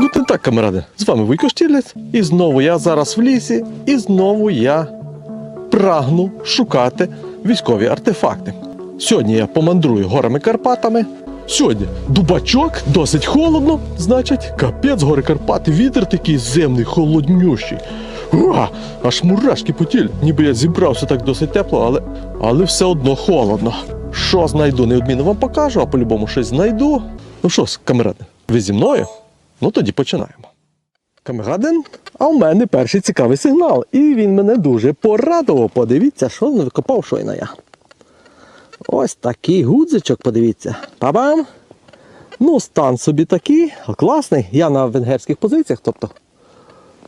Ну ти так, камеради, з вами Вуйко Штірліц. І знову я зараз в лісі, і знову я прагну шукати військові артефакти. Сьогодні я помандрую горами Карпатами. Сьогодні дубачок, досить холодно, значить, капець гори Карпати, вітер такий земний, холоднющий. Уа, аж мурашки по тілі. Ніби я зібрався так досить тепло, але, але все одно холодно. Що знайду, неодмінно вам покажу, а по-любому щось знайду. Ну що камеради, ви зі мною? Ну тоді починаємо. Камерадин, а у мене перший цікавий сигнал, і він мене дуже порадував. Подивіться, що він викопав щойно я. Ось такий гудзичок, подивіться. Па-бам! Ну, стан собі такий, класний. Я на венгерських позиціях, тобто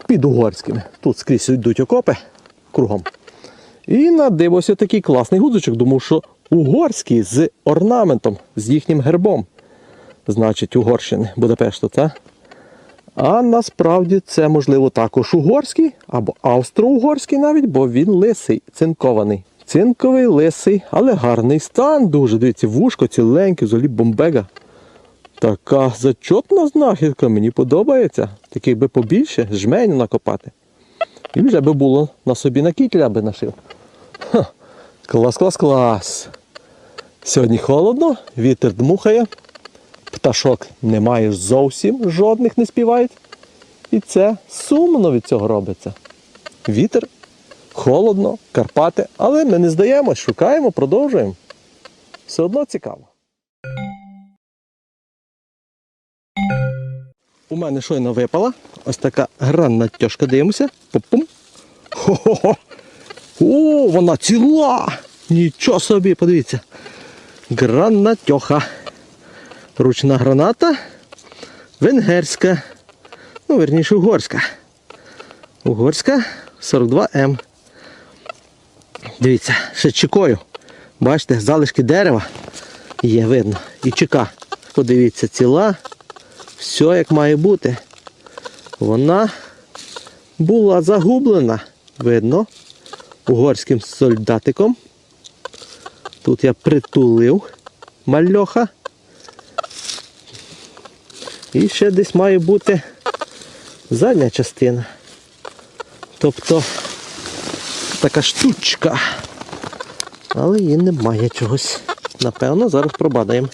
під угорськими. Тут скрізь йдуть окопи кругом. І надивився такий класний гудзичок. Думав, що угорський з орнаментом, з їхнім гербом. Значить, Угорщини, Будапешту, це. А насправді це, можливо, також угорський або австро-угорський навіть, бо він лисий, цинкований. Цинковий лисий, але гарний стан дуже. Дивіться, вушко ціленьке, взагалі бомбега. Така зачотна знахідка, мені подобається. Таких би побільше, жменю накопати. І вже би було на собі на кітля би нашив. Ха, клас, клас, клас. Сьогодні холодно, вітер дмухає, пташок немає зовсім, жодних не співають. І це сумно від цього робиться. Вітер, холодно, Карпати, але ми не здаємось, шукаємо, продовжуємо. Все одно цікаво. У мене щойно випала ось така гранна тьошка, дивимося. Пум-пум. Хо-хо-хо. О, вона ціла! Нічого собі, подивіться. Гранатьоха. Ручна граната. Венгерська. Ну, верніше, угорська. Угорська 42М. Дивіться, ще чекою. Бачите, залишки дерева є видно. І чека. Подивіться, ціла. Все як має бути. Вона була загублена, видно, угорським солдатиком. Тут я притулив мальоха. І ще десь має бути задня частина. Тобто така штучка. Але її немає чогось. Напевно, зараз пробадаємо.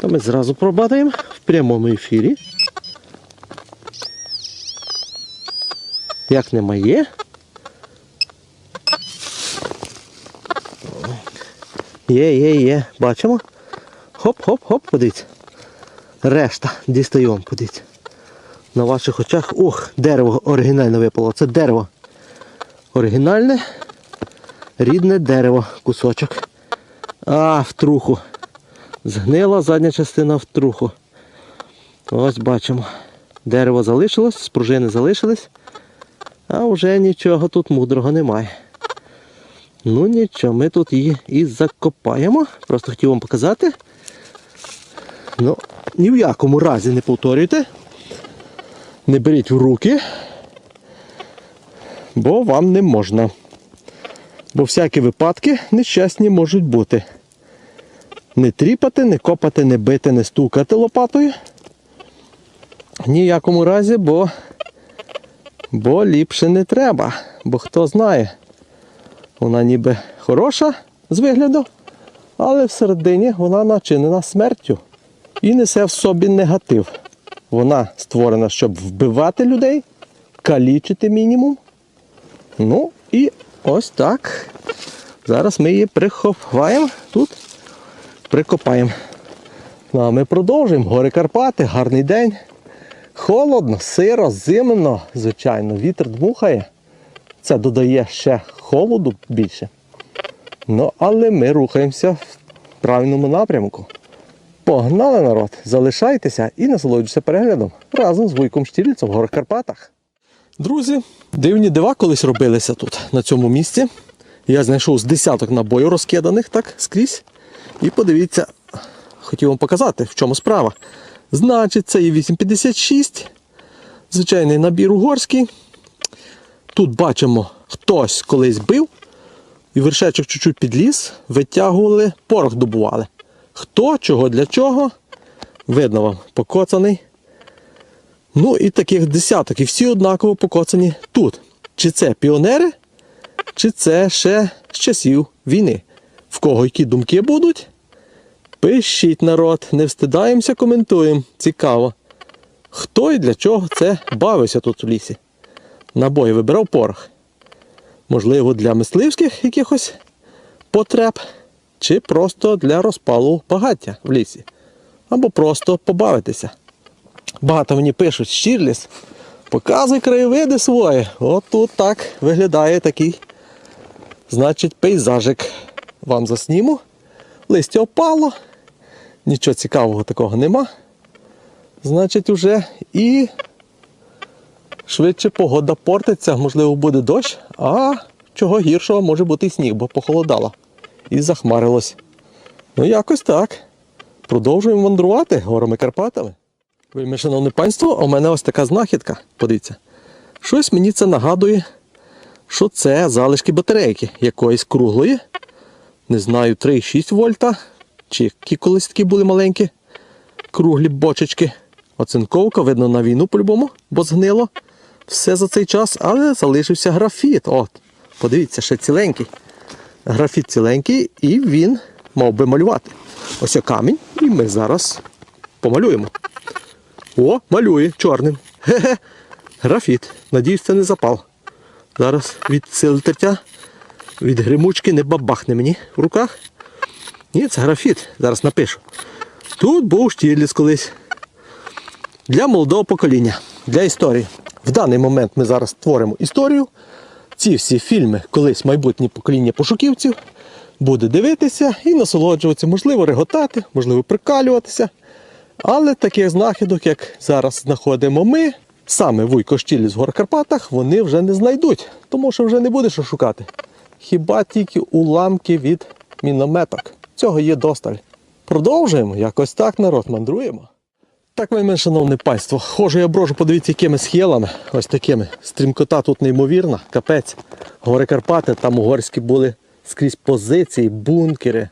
То ми зразу пробадаємо в прямому ефірі. Як немає. Є, є, є. Бачимо? Хоп-хоп-хоп, подивіться. Решта дістаємо, подивіться. На ваших очах. Ох, дерево оригінальне випало. Це дерево. Оригінальне, рідне дерево, кусочок. А, в труху. Згнила задня частина в труху. Ось бачимо. Дерево залишилось, спружини залишились, а вже нічого тут мудрого немає. Ну нічого, ми тут її і закопаємо. Просто хотів вам показати. Ну, ні в якому разі не повторюйте. Не беріть в руки, бо вам не можна. Бо всякі випадки нещасні можуть бути. Не тріпати, не копати, не бити, не стукати лопатою. Ні в якому разі, бо, бо ліпше не треба. Бо хто знає, вона ніби хороша з вигляду, але всередині вона начинена смертю і несе в собі негатив. Вона створена, щоб вбивати людей, калічити мінімум. Ну і ось так. Зараз ми її приховаємо тут, прикопаємо. Ну а ми продовжуємо. Гори Карпати, гарний день. Холодно, сиро, зимно, звичайно, вітер дмухає. Це додає ще холоду більше. Ну, але ми рухаємося в правильному напрямку. Погнали народ! Залишайтеся і насолоджуйтеся переглядом разом з Вуйком Штірліцем в горах Карпатах. Друзі, дивні дива колись робилися тут, на цьому місці. Я знайшов з десяток набоїв розкиданих так скрізь. І подивіться, хотів вам показати, в чому справа. Значить, це є 8,56. Звичайний набір угорський. Тут бачимо, хтось колись бив, і вершечок чуть-чуть підліз, витягували, порох добували. Хто, чого, для чого, видно вам, покоцаний. Ну і таких десяток, і всі однаково покоцані тут. Чи це піонери, чи це ще з часів війни. В кого які думки будуть? Пишіть народ, не встидаємося, коментуємо. Цікаво. Хто і для чого це бавився тут в лісі? Набої вибирав порох. Можливо, для мисливських якихось потреб, чи просто для розпалу багаття в лісі. Або просто побавитися. Багато мені пишуть, Щірліс, показуй краєвиди свої. От тут так виглядає такий, значить, пейзажик. Вам засніму. Листя опало, нічого цікавого такого нема. Значить, уже і швидше погода портиться, можливо, буде дощ, а чого гіршого може бути і сніг, бо похолодало. І захмарилось. Ну, якось так. Продовжуємо мандрувати горами Карпатами. Вельми, шановне панство, у мене ось така знахідка. Подивіться. Щось мені це нагадує, що це залишки батарейки якоїсь круглої. Не знаю, 3,6 вольта. Чи які колись такі були маленькі круглі бочечки. Оцинковка, видно на війну по-любому, бо згнило. Все за цей час, але залишився графіт. От, подивіться, ще ціленький. Графіт ціленький, і він мав би малювати. Ось камінь, і ми зараз помалюємо. О, малює чорним. Ге-ге. Графіт. Надіюсь, це не запал. Зараз від тертя, від гримучки не бабахне мені в руках. Ні, це графіт. Зараз напишу. Тут був Штірліц колись. Для молодого покоління, для історії. В даний момент ми зараз творимо історію. Ці всі фільми, колись майбутнє покоління пошуківців, буде дивитися і насолоджуватися, можливо, реготати, можливо, прикалюватися. Але таких знахідок, як зараз знаходимо ми, саме Вуйко Штілі з гор Карпатах, вони вже не знайдуть, тому що вже не буде що шукати. Хіба тільки уламки від мінометок. Цього є досталь. Продовжуємо, якось так народ мандруємо. Так, моє шановне панство, хожу я брожу, подивіться, якими схилами, ось такими. Стрімкота тут неймовірна, капець. Гори Карпати, там угорські були скрізь позиції, бункери.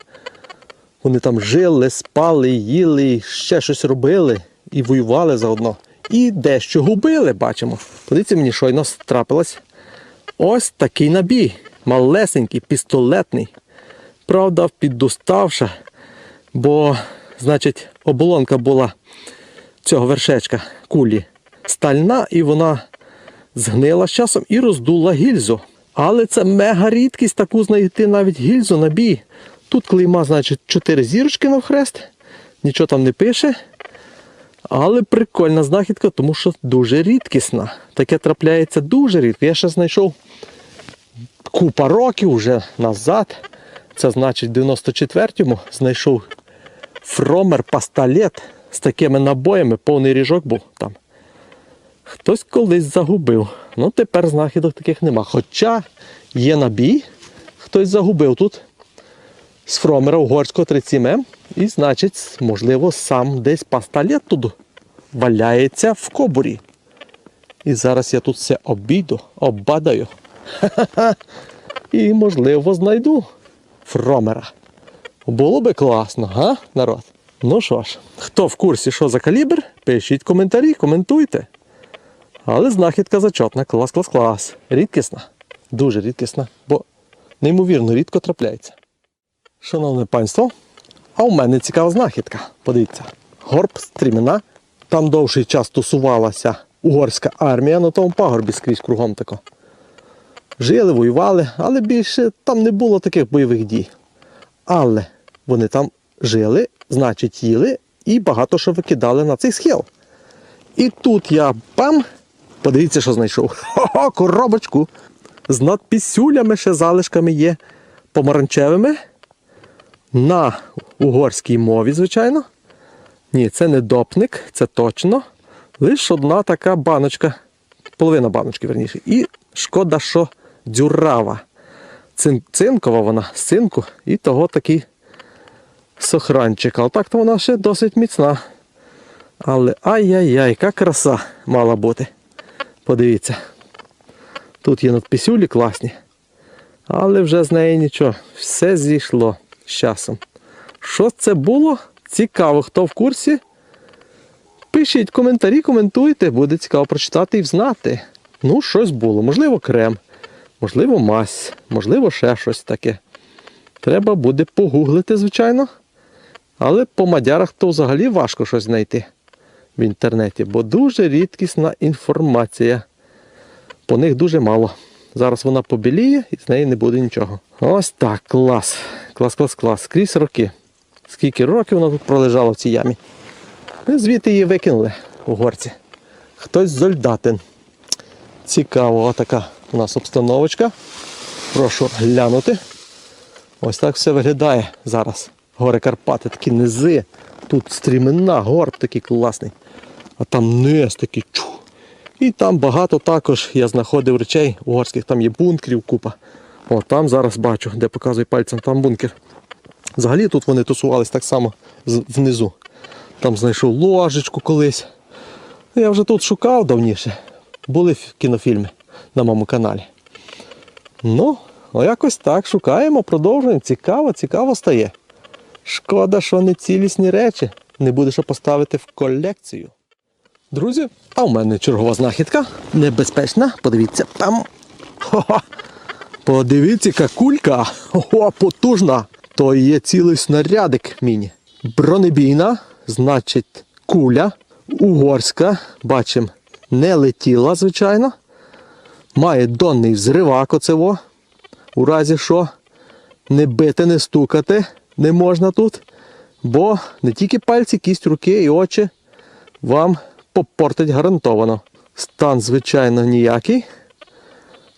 Вони там жили, спали, їли, ще щось робили і воювали заодно. І дещо губили, бачимо. Подивіться мені, щойно трапилось. Ось такий набій. Малесенький, пістолетний. Правда, піддоставша, бо, значить, оболонка була цього вершечка кулі стальна, і вона згнила з часом і роздула гільзу. Але це мега рідкість таку знайти навіть гільзу набій. Тут клейма, значить, 4 зірочки навхрест, нічого там не пише. Але прикольна знахідка, тому що дуже рідкісна. Таке трапляється дуже рідко. Я ще знайшов купа років вже назад. Це значить в 94-му знайшов фромер пасталет з такими набоями, повний ріжок був там. Хтось колись загубив. Ну тепер знахідок таких нема. Хоча є набій, хтось загубив тут з фромера угорського 37М. І, значить, можливо, сам десь пасталет тут валяється в кобурі. І зараз я тут все обійду, оббадаю. І, можливо, знайду фромера. Було би класно, га, народ? Ну що ж, хто в курсі, що за калібр, пишіть коментарі, коментуйте. Але знахідка зачетна, клас, клас, клас. Рідкісна, дуже рідкісна, бо неймовірно рідко трапляється. Шановне панство, а у мене цікава знахідка. Подивіться, горб стрімена. Там довший час тусувалася угорська армія на тому пагорбі скрізь кругом тако. Жили, воювали, але більше там не було таких бойових дій. Але вони там жили, значить, їли і багато що викидали на цей схил. І тут я бам! Подивіться, що знайшов. Хо-хо, коробочку. З надписюлями ще залишками є помаранчевими. На угорській мові, звичайно. Ні, це не допник, це точно. Лише одна така баночка, половина баночки, верніше. І шкода, що дзюрава. Цин, цинкова вона з цинку, і того такий сохранчик. Але так то вона ще досить міцна. Але ай-яй-яй, яка краса мала бути. Подивіться. Тут є надписюлі класні. Але вже з неї нічого. Все зійшло з часом. Що це було? Цікаво, хто в курсі? Пишіть коментарі, коментуйте, буде цікаво прочитати і взнати. Ну, щось було. Можливо, крем, можливо, мазь, можливо, ще щось таке. Треба буде погуглити, звичайно. Але по мадярах то взагалі важко щось знайти в інтернеті, бо дуже рідкісна інформація. По них дуже мало. Зараз вона побіліє і з неї не буде нічого. Ось так, клас. Клас, клас, клас. Скрізь роки. Скільки років вона тут пролежала в цій ямі. І звідти її викинули у горці. Хтось Зольдатин. Цікаво, отака у нас обстановочка. Прошу глянути. Ось так все виглядає зараз. Гори Карпати, такі низи. Тут стрімена, горб такий класний. А там низ такий чух. І там багато також я знаходив речей угорських, там є бункерів купа. О, там зараз бачу, де показує пальцем, там бункер. Взагалі тут вони тусувались так само внизу. Там знайшов ложечку колись. Я вже тут шукав давніше. Були кінофільми на моєму каналі. Ну, якось так шукаємо, продовжуємо. Цікаво, цікаво стає. Шкода, що не цілісні речі. Не буде що поставити в колекцію. Друзі, а у мене чергова знахідка. Небезпечна. Подивіться, там. Хо-хо. Подивіться, яка кулька. О, потужна. То є цілий снарядик міні. Бронебійна, значить, куля. Угорська, бачимо, не летіла, звичайно. Має донний взривак оцево. У разі що не бити, не стукати не можна тут. Бо не тільки пальці, кість руки і очі вам попортить гарантовано. Стан, звичайно, ніякий.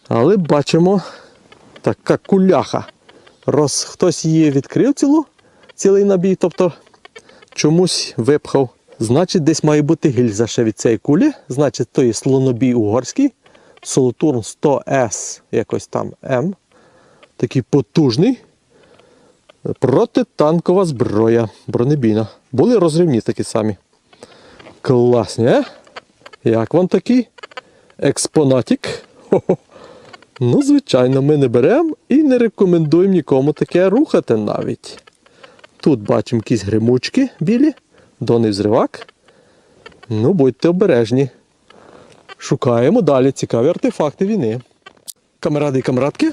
Але бачимо така куляха. Роз хтось її відкрив цілу, цілий набій, тобто чомусь випхав. Значить, десь має бути гільза ще від цієї кулі. Значить, то є слонобій угорський. Солотурн 100С, якось там М. Такий потужний. Протитанкова зброя бронебійна. Були розривні такі самі. Класні, е? Як вам такий експонатик? Хо-хо. Ну, звичайно, ми не беремо і не рекомендуємо нікому таке рухати навіть. Тут бачимо якісь гримучки білі, доний взривак. Ну, будьте обережні. Шукаємо далі цікаві артефакти війни. Камеради і камрадки,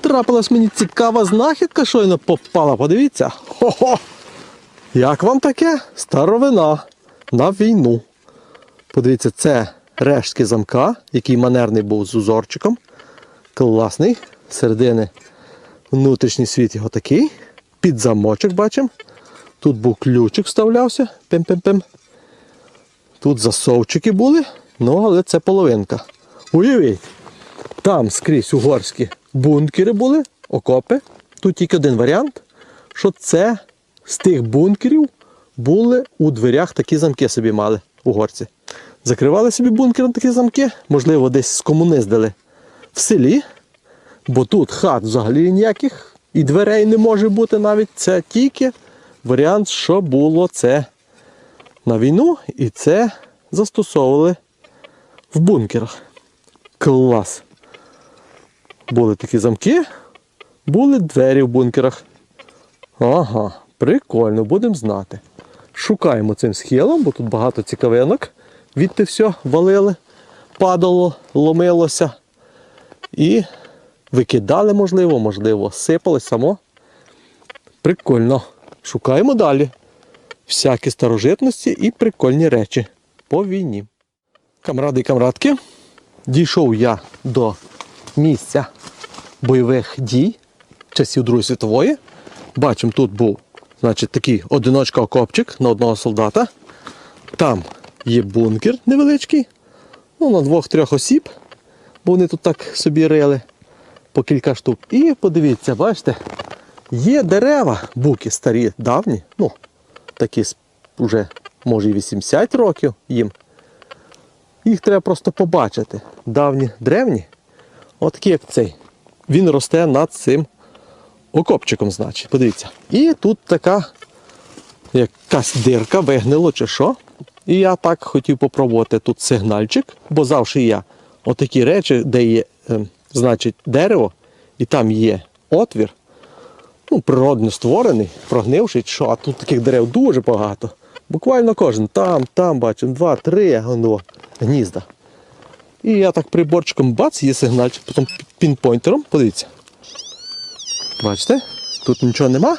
трапилась мені цікава знахідка, щойно попала. Подивіться. Хо-хо! Як вам таке? Старовина на війну. Подивіться, це рештки замка, який манерний був з узорчиком. Класний. Середини внутрішній світ його такий. Під замочок бачимо. Тут був ключик вставлявся. Пим-пим-пим. Тут засовчики були, ну але це половинка. Уявіть, там скрізь угорські бункери були, окопи. Тут тільки один варіант, що це з тих бункерів були у дверях такі замки собі мали угорці. Закривали собі бункер на такі замки, можливо, десь скомуниздили в селі, бо тут хат взагалі ніяких і дверей не може бути навіть. Це тільки варіант, що було це на війну, і це застосовували в бункерах. Клас. Були такі замки, були двері в бункерах. Ага, прикольно, будемо знати. Шукаємо цим схилом, бо тут багато цікавинок. Відти все валили, падало, ломилося. І викидали, можливо, можливо, сипали само. Прикольно. Шукаємо далі. Всякі старожитності і прикольні речі по війні. Камради і камрадки, дійшов я до місця бойових дій часів Другої світової. Бачимо, тут був значить, такий одиночка окопчик на одного солдата. Там є бункер невеличкий, ну, на двох-трьох осіб, бо вони тут так собі рили по кілька штук. І подивіться, бачите, є дерева, буки старі, давні, ну, такі вже, може, і 80 років їм. Їх треба просто побачити. Давні, древні, отакі як цей. Він росте над цим окопчиком, значить. Подивіться. І тут така якась дирка, вигнило чи що. І я так хотів попробувати тут сигнальчик, бо завжди я отакі речі, де є, е, значить, дерево, і там є отвір, ну, природно створений, прогнивший, що, а тут таких дерев дуже багато. Буквально кожен. Там, там бачимо, два, три воно, гнізда. І я так приборчиком бац, є сигнальчик, потім пінпойнтером, подивіться. Бачите? Тут нічого нема.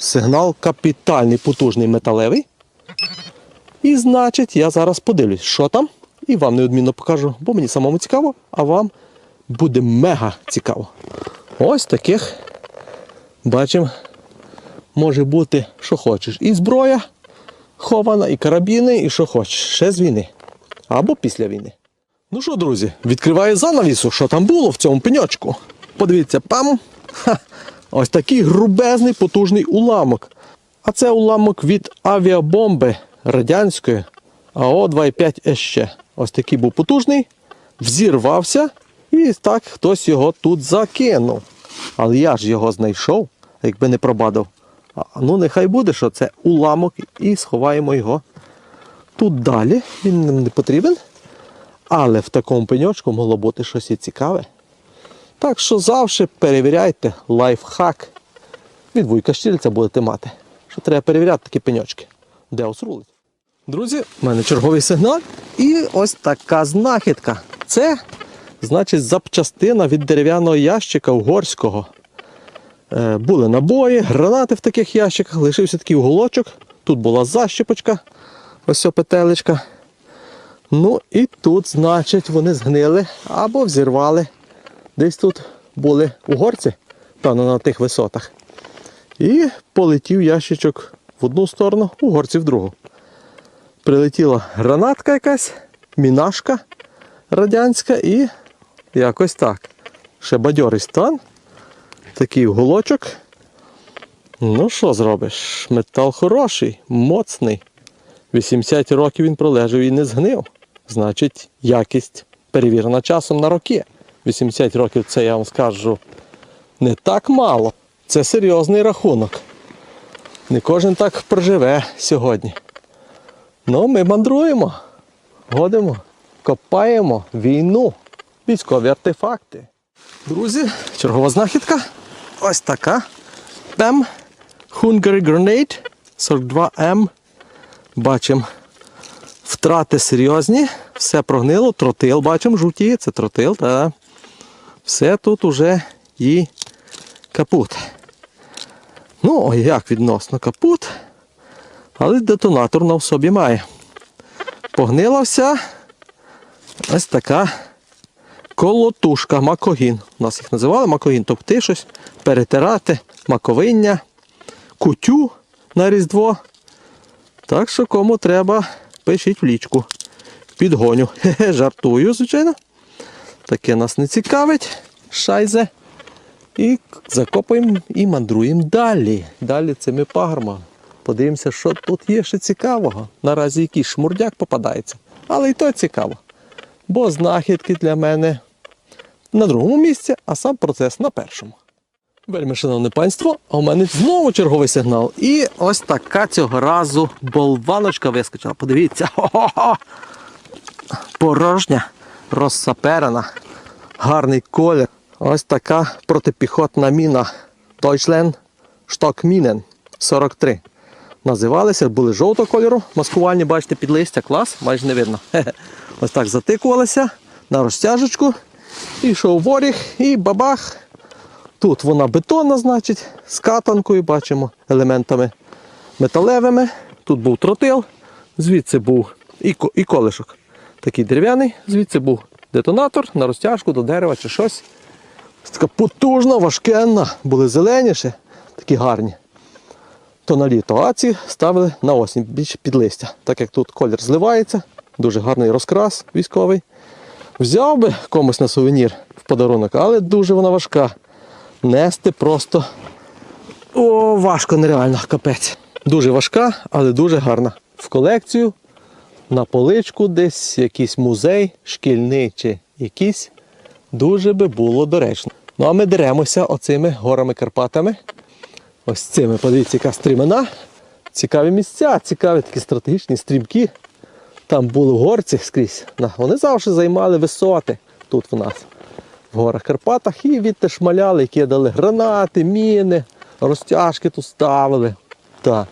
Сигнал капітальний, потужний металевий. І значить, я зараз подивлюсь, що там, і вам неодмінно покажу, бо мені самому цікаво, а вам буде мега цікаво. Ось таких, бачимо, може бути, що хочеш. І зброя хована, і карабіни, і що хочеш. Ще з війни. Або після війни. Ну що, друзі, відкриваю занавісу, що там було в цьому пеньочку. Подивіться, пам! Ха! Ось такий грубезний потужний уламок. А це уламок від авіабомби радянської АО-25 СЩ. Ось такий був потужний, взірвався, і так хтось його тут закинув. Але я ж його знайшов, якби не пробадав. Ну, нехай буде, що це уламок, і сховаємо його тут далі. Він нам не потрібен. Але в такому пеньочку могло бути щось і цікаве. Так що завжди перевіряйте лайфхак. Від вуйка Штільця будете мати. Що треба перевіряти такі пеньочки. Де ось рулить. Друзі, в мене черговий сигнал. І ось така знахідка. Це, значить, запчастина від дерев'яного ящика угорського. Е, були набої, гранати в таких ящиках, лишився такий уголочок. Тут була защіпочка, ось петелечка. Ну і тут, значить, вони згнили або взірвали. Десь тут були угорці, певно, на тих висотах. І полетів ящичок в одну сторону, угорці в другу. Прилетіла гранатка якась, мінашка радянська і якось так. Ще бадьорий стан. Такий уголочок. Ну що зробиш? Метал хороший, моцний. 80 років він пролежав і не згнив. Значить, якість перевірена часом на роки. 80 років це я вам скажу не так мало. Це серйозний рахунок. Не кожен так проживе сьогодні. Ну, ми мандруємо, ходимо, копаємо війну, військові артефакти. Друзі, чергова знахідка. Ось така. Пем Hungary Grenade 42М. Бачимо. Втрати серйозні, все прогнило, тротил бачимо, жовтіє, це тротил, та все тут уже і капут. Ну, як відносно капут, але детонатор на собі має. Погнила вся ось така колотушка, макогін. У нас їх називали макогін, тобто щось, перетирати, маковиння, кутю на різдво. Так що кому треба, пишіть в лічку. Підгоню. Хе-хе, жартую, звичайно. Таке нас не цікавить. Шайзе. І закопуємо і мандруємо далі. Далі цими пагорбами. Подивимося, що тут є ще цікавого. Наразі якийсь шмурдяк попадається. Але і то цікаво. Бо знахідки для мене на другому місці, а сам процес на першому. Вельми шановне панство, а у мене знову черговий сигнал. І ось така цього разу болваночка вискочила. Подивіться. Хо-хо-хо! Порожня, розсаперена, гарний колір. Ось така протипіхотна міна Deutschland Stockminen 43. Називалися, були жовтого кольору, маскувальні, бачите, під листя, клас, майже не видно. Хе-хе. Ось так затикувалися на розтяжечку. І йшов воріг, і бабах. Тут вона бетонна, значить, з катанкою, бачимо, елементами металевими. Тут був тротил, звідси був і, і колишок. Такий дерев'яний, звідси був детонатор на розтяжку до дерева чи щось. Ось Така потужна, важкенна, були зеленіші, такі гарні. То на літо, а ці ставили на осінь більше під листя. Так як тут колір зливається, дуже гарний розкрас військовий. Взяв би комусь на сувенір в подарунок, але дуже вона важка. Нести просто о, важко, нереально, капець. Дуже важка, але дуже гарна. В колекцію, на поличку десь, якийсь музей, шкільний чи якийсь, дуже би було доречно. Ну а ми деремося оцими горами Карпатами. Ось цими, подивіться, яка стрімена. Цікаві місця, цікаві такі стратегічні стрімки. Там були горці скрізь. Вони завжди займали висоти тут в нас, в горах Карпатах, і відти шмаляли, кидали гранати, міни, розтяжки тут ставили. Так.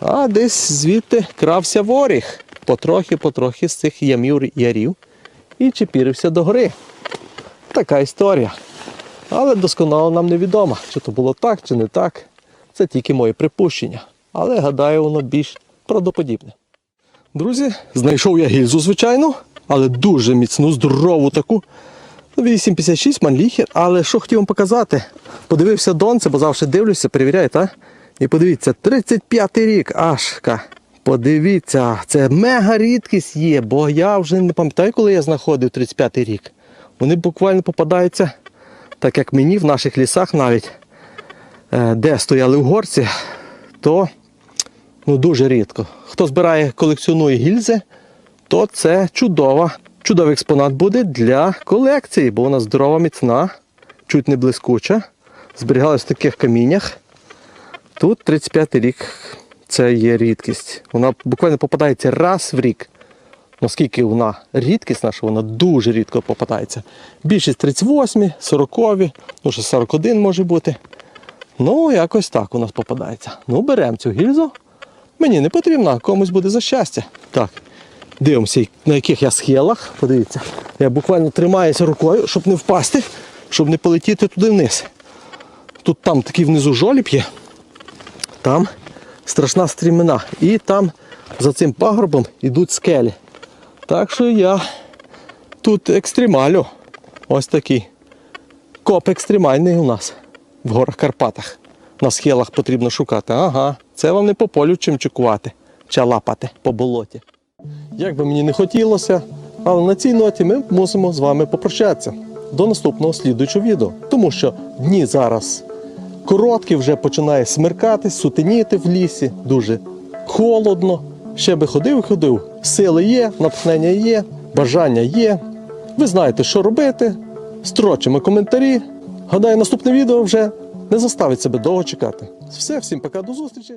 А десь звідти крався воріг. Потрохи-потрохи з цих ямів ярів і чепірився до гори. Така історія. Але досконало нам невідомо, чи то було так, чи не так. Це тільки моє припущення. Але гадаю, воно більш правдоподібне. Друзі, знайшов я гільзу, звичайно, але дуже міцну, здорову таку. 856 манліхер, але що хотів вам показати? Подивився донце, бо завжди дивлюся, перевіряю, та? І подивіться, 35-й рік Ашка. Подивіться, це мега рідкість є, бо я вже не пам'ятаю, коли я знаходив 35-й рік. Вони буквально попадаються, так як мені в наших лісах навіть, е, де стояли в горці, то ну, дуже рідко. Хто збирає, колекціонує гільзи, то це чудова, чудовий експонат буде для колекції, бо вона здорова, міцна, чуть не блискуча. Зберігалась в таких каміннях. Тут 35 й рік це є рідкість. Вона буквально попадається раз в рік. Наскільки вона рідкісна, що вона дуже рідко попадається. Більшість 38, 40, ну ще 41 може бути. Ну, якось так у нас попадається. Ну, беремо цю гільзу. Мені не потрібно, комусь буде за щастя. Так, дивимося, на яких я схилах. Подивіться, я буквально тримаюся рукою, щоб не впасти, щоб не полетіти туди вниз. Тут там такий внизу жоліб є, там страшна стрімина. І там за цим пагорбом йдуть скелі. Так що я тут екстремалю. Ось такий. Коп екстремальний у нас в горах Карпатах. На схилах потрібно шукати. Ага, це вам не по полю чим чекувати, чи лапати по болоті. Як би мені не хотілося, але на цій ноті ми мусимо з вами попрощатися до наступного слідуючого відео. Тому що дні зараз короткі, вже починає смеркатись, сутеніти в лісі, дуже холодно. Ще би ходив і ходив. Сили є, натхнення є, бажання є. Ви знаєте, що робити. Строчимо коментарі. Гадаю, наступне відео вже не заставить себе довго чекати. Все, всім пока, до зустрічі!